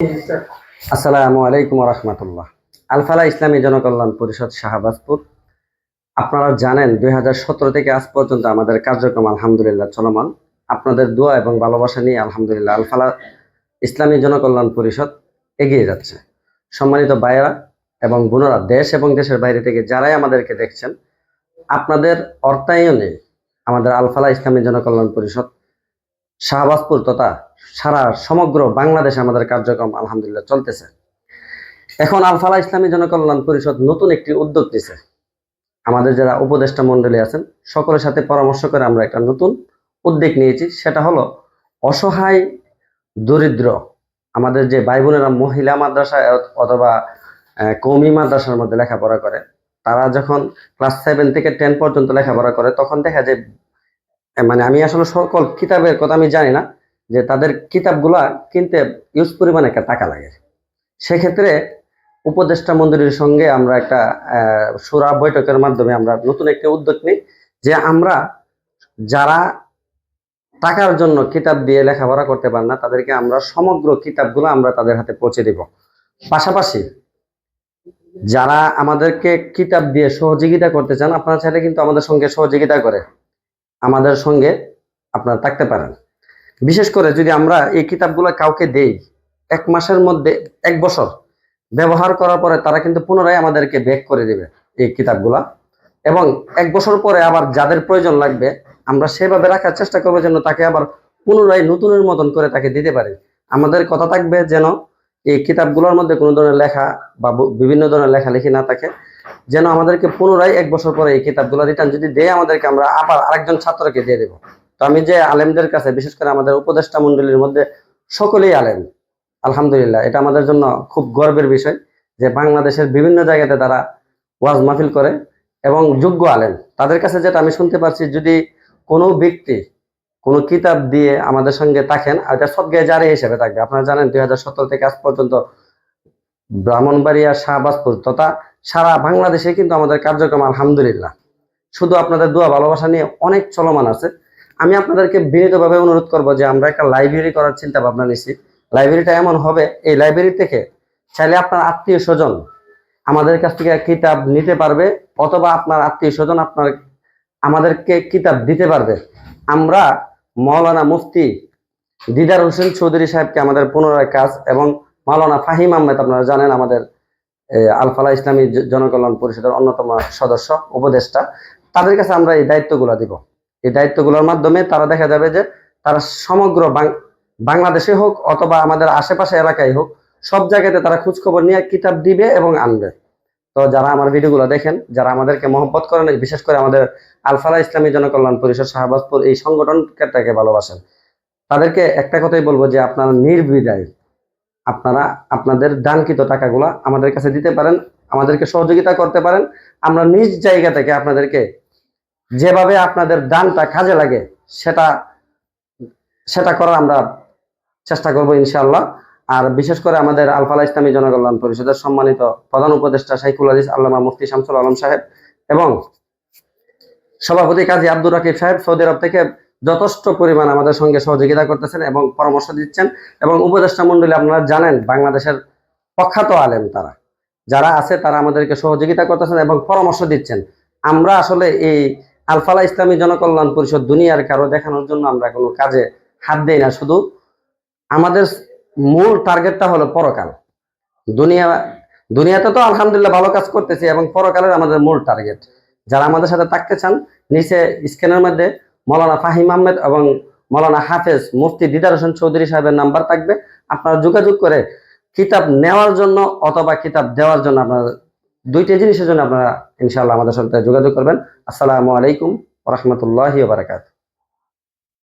আসসালামু আলাইকুম রহমতুল্লাহ। আলফালা ইসলামী জনকল্যাণ পরিষদ শাহবাজপুর। আপনারা জানেন দুই থেকে আজ পর্যন্ত আমাদের কার্যক্রম আলহামদুলিল্লাহ চলমান। আপনাদের দোয়া এবং ভালোবাসা নিয়ে আলহামদুলিল্লাহ আলফালা ইসলামী জনকল্যাণ পরিষদ এগিয়ে যাচ্ছে। সম্মানিত ভাইয়েরা এবং বোনেরা, দেশ এবং দেশের বাইরে থেকে যারাই আমাদেরকে দেখছেন, আপনাদের অর্থায়নে আমাদের আলফালা ইসলামী জনকল্যাণ পরিষদ শাহবাজপুর তথা সারা সমগ্র বাংলাদেশে আমাদের কার্যক্রম আলহামদুলিল্লাহ চলতেছে। এখন আলফালা ইসলামী জনকল্যাণ পরিষদ নতুন একটি উদ্যোগ নিছে। আমাদের যারা উপদেষ্টা মণ্ডলী আছেন, সকলের সাথে পরামর্শ করে আমরা একটা নতুন উদ্যোগ নিয়েছি। সেটা হলো অসহায়, দরিদ্র, আমাদের যে ভাই বোনেরা মহিলা মাদ্রাসা অথবা কওমি মাদ্রাসার মধ্যে লেখাপড়া করে, তারা যখন ক্লাস সেভেন থেকে টেন পর্যন্ত লেখাপড়া করে, তখন দেখা যায় মানে আমি আসলে সকল কিতাবের কথা আমি জানি না, যে তাদের কিতাবগুলা কিনতে ইউজ পরিমাণে একটা টাকা লাগে। সেক্ষেত্রে উপদেষ্টা মন্দিরের সঙ্গে আমরা একটা সুরা বৈঠকের মাধ্যমে আমরা নতুন একটা উদ্যোগ নিই, যে আমরা যারা টাকার জন্য কিতাব দিয়ে লেখাপড়া করতে পারে না, তাদেরকে আমরা সমগ্র কিতাবগুলো আমরা তাদের হাতে পৌঁছে দিব। পাশাপাশি যারা আমাদেরকে কিতাব দিয়ে সহযোগিতা করতে চান, আপনারা চাইলে কিন্তু আমাদের সঙ্গে সহযোগিতা করে। আমাদের সঙ্গে আপনারা থাকতে পারেন। বিশেষ করে যদি আমরা এই কিতাবগুলো কাউকে দেই, এক মাসের মধ্যে, এক বছর ব্যবহার করার পরে তারা কিন্তু পুনরায় আমাদেরকে ব্যাক করে দেবে এই কিতাবগুলা। এবং এক বছর পরে আবার যাদের প্রয়োজন লাগবে, আমরা সেভাবে রাখার চেষ্টা করব যেন তাকে আবার পুনরায় নতুনের মতন করে তাকে দিতে পারি। আমাদের কথা থাকবে যেন এই কিতাবগুলোর মধ্যে কোনো ধরনের লেখা বা বিভিন্ন ধরনের লেখালেখি না থাকে, যেন আমাদেরকে পুনরায় এক বছর পরে এই কিতাবগুলো রিটার্ন যদি দেয় আমাদেরকে, আমরা আবার আরেকজন ছাত্রকে দিয়ে দেবো। তো আমি যে আলেমদের কাছে, বিশেষ করে আমাদের উপদেষ্টা মন্ডলীর মধ্যে সকলেই আলেম, আলহামদুলিল্লাহ, এটা আমাদের জন্য খুব গর্বের বিষয় যে বাংলাদেশের বিভিন্ন জায়গাতে তারা ওয়াজ মাহফিল করে এবং যোগ্য আলেম। তাদের কাছে যেটা আমি শুনতে পাচ্ছি, যদি কোনো ব্যক্তি কোনো কিতাব দিয়ে আমাদের সঙ্গে থাকেন, আর এটা সদ্গায় জারি হিসেবে থাকবে। আপনারা জানেন দুই হাজার সতেরো থেকে আজ পর্যন্ত ব্রাহ্মণবাড়িয়া, শাহবাজপুর তথা সারা বাংলাদেশে কিন্তু আমাদের কার্যক্রম আলহামদুলিল্লাহ। শুধু আপনাদের দোয়া, ভালোবাসা নিয়ে অনেক চলমান আছে। আমি আপনাদেরকে বিনীতভাবে অনুরোধ করব যে আমরা একটা লাইব্রেরি করার চিন্তা ভাবনা নিছি। লাইব্রেরিটা এমন হবে, এই লাইব্রেরি থেকে চাইলে আপনার আত্মীয় স্বজন আমাদের কাছ থেকে কিতাব নিতে পারবে, অথবা আপনার আত্মীয় স্বজন আপনার আমাদেরকে কিতাব দিতে পারবে। আমরা মৌলানা মুফতি দিদার হোসেন চৌধুরী সাহেবকে আমাদের পুনরায় কাজ এবং মাওলানা ফাহিম আহমেদ আপনারা জানেন আমাদের আলফালা ইসলামী জনকল্যাণ পরিষদের অন্যতম সদস্য, উপদেষ্টা। তাদের কাছে আমরা এই দায়িত্বগুলো দিব। এই দায়িত্বগুলোর মাধ্যমে তারা দেখা যাবে যে তারা সমগ্র বাংলাদেশে হোক অথবা আমাদের আশেপাশে এলাকায় হোক, সব জায়গাতে তারা খোঁজখবর নিয়ে কিতাব দিবে এবং আনবে। তো যারা আমার ভিডিওগুলো দেখেন, যারা আমাদেরকে মহব্বত করেন, বিশেষ করে আমাদের আলফালা ইসলামী জনকল্যাণ পরিষদ শাহবাজপুর এই সংগঠনটাকে ভালোবাসেন, তাদেরকে একটা কথাই বলব যে আপনারা নির্বিদায় আপনারা আপনাদের দানকৃত টাকাগুলা আমাদের কাছে দিতে পারেন, আমাদেরকে সহযোগিতা করতে পারেন, আমরা নিজ জায়গা থেকে আপনাদেরকে যেভাবে আপনাদের দানটা কাজে লাগে, সেটা সেটা করার আমরা চেষ্টা করব ইনশাআল্লাহ। আর বিশেষ করে আমাদের আলফালা ইসলামী জনকল্যাণ পরিষদের সম্মানিত প্রধান উপদেষ্টা শাইখুল আজিজ আল্লামা মুফতি শামসুল আলম সাহেব এবং সভাপতি কাজী আব্দুর রাকিব সাহেব সৌদি আরব থেকে যথেষ্ট পরিমাণ আমাদের সঙ্গে সহযোগিতা করতেছেন এবং পরামর্শ দিচ্ছেন এবং উপদেষ্টা মন্ডলী আপনারা জানেন বাংলাদেশের প্রখ্যাত আলেম তারা। যারা আছে তারা আমাদেরকে সহযোগিতা করতেছেন এবং পরামর্শ দিচ্ছেন। আমরা আসলে এই আলফালা ইসলামী জনকল্যাণ পরিষদ দুনিয়ার কারও দেখানোর জন্য আমরা কোনো কাজে হাত দেই না। শুধু আমাদের মূল টার্গেটটা হলো পরকাল। দুনিয়া, দুনিয়াতে তো আলহামদুলিল্লাহ ভালো কাজ করতেছি এবং পরকালের আমাদের মূল টার্গেট যারা আমাদের সাথে থাকতে চান, নিচে স্ক্যানের মধ্যে মৌলানা ফাহিম আহমেদ এবং মৌলানা হাফেজ মুফতি দিদার হোসেন চৌধুরী সাহেবের নাম্বার থাকবে। আপনারা যোগাযোগ করে কিতাব নেওয়ার জন্য অথবা কিতাব দেওয়ার জন্য আপনারা দুইটা জিনিসের জন্য আপনারা ইনশাআল্লাহ আমাদের সাথে যোগাযোগ করবেন। আসসালামু আলাইকুম রহমতুল্লাহ বারাকাত